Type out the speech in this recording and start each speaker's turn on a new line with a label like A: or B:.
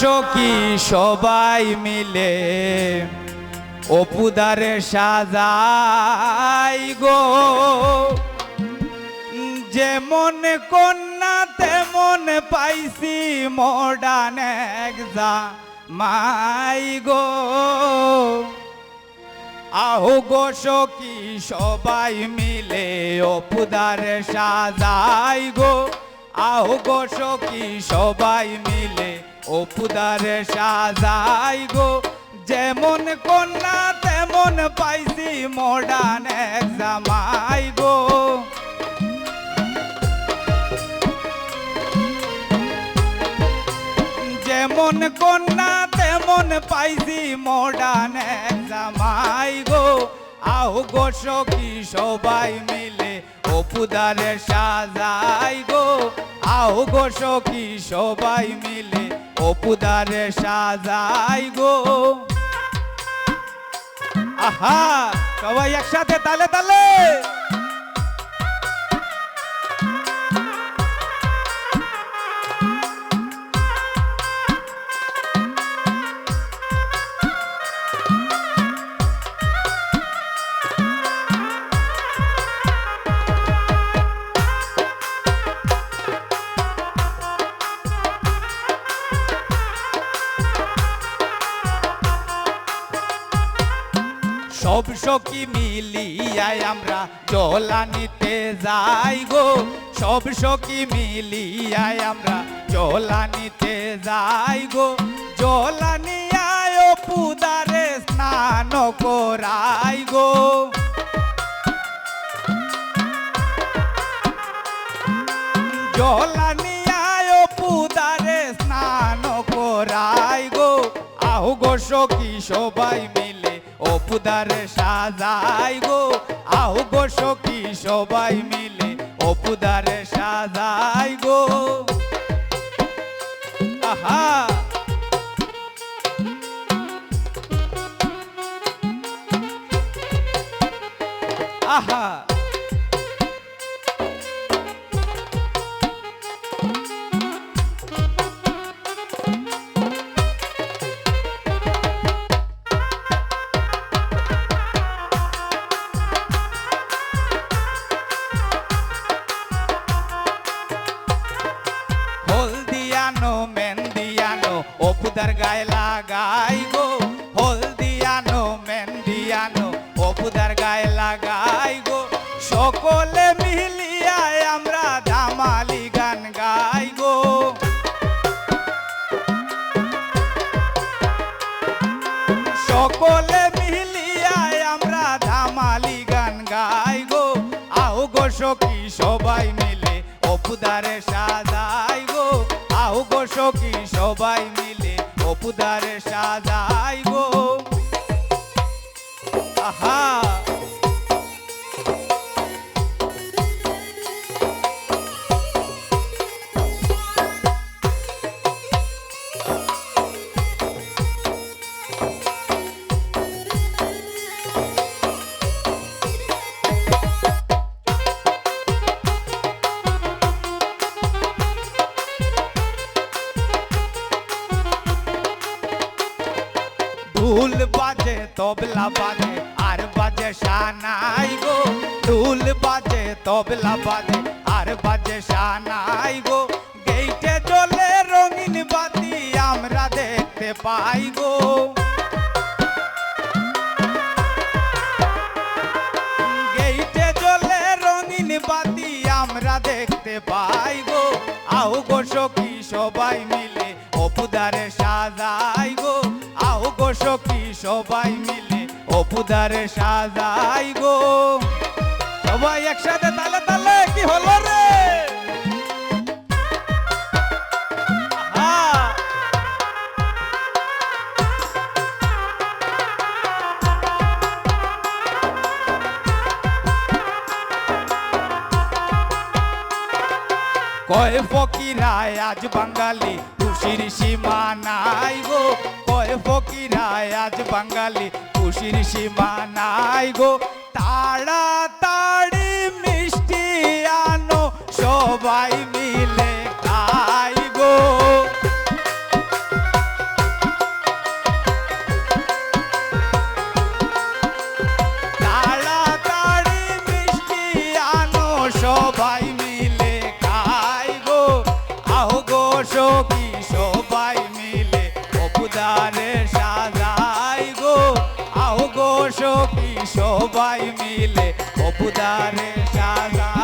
A: সখী সবাই মিলে? অপুদারে সাজাই গো। যেমন কন্যা, তেমন পাইছি মডার্ন একজা মাই গো। আহো গো সখী সবাই মিলে অপুদারে সাজাই গো। আহো গো সখী, সবাই মিলে অপুদারে সাজাই গো। যেমন কন্যা, তেমন পাইছি মডার্ন এক জামাই গো। যেমন কন্যা, তেমন পাইছি মডার্ন এক জামাই গো। আহ গো সখী, সবাই মিলে অপুদারে সাজাই গো। আহ গো সখী, সবাই মিলে অপুদারে সাজাই গো। আহা, সবাই একসাথে, তালে তালে। সব সখী মিলিয়ায় আমরা জলানিতে যাই গো। সব সখী মিলিয়ায় আমরা জলানিতে যাই গো। জলানিয়ায় পুদারে স্নান করাই গো। জলানিয়ায় পুদারে স্নান করাই গো। আহ গো সখী সবাই মিলে অপুদারে সাজাই গো আহ গো সখী সবাই মিলে অপুদারে সাজাই গো। সবাই মিলে অপুদারে সাজাই গো আও গো সখী সবাই মিলে অপুদারে সাজাই গো আহা! ঢুল বাজে, তবলা বাজে, আর বাজে সানাই গো। ঢুল বাজে, তবলা বাজে, আর বাজে সানাই গো। গেইটে জ্বলে রঙিন বাতি আমরা দেখতে পাই গো। গেইটে জ্বলে রঙিন বাতি আমরা দেখতে পাই গো। আও গো সখী সবাই মিলে অপুদারে সাজাই সবাই মিলে অপুদারে সাজাই গো। সবাই একসাথে তালে তালে কি হলো রে? কয় ফকিরায় আজ বাঙালি খুশির সীমা নাই গো। ফকিরায় আজ বাঙালি খুশির সীমা নাই গো। তাড়াতাড়ি মিষ্টি আনো সবাই সবাই মিলে অপুদারে চালা।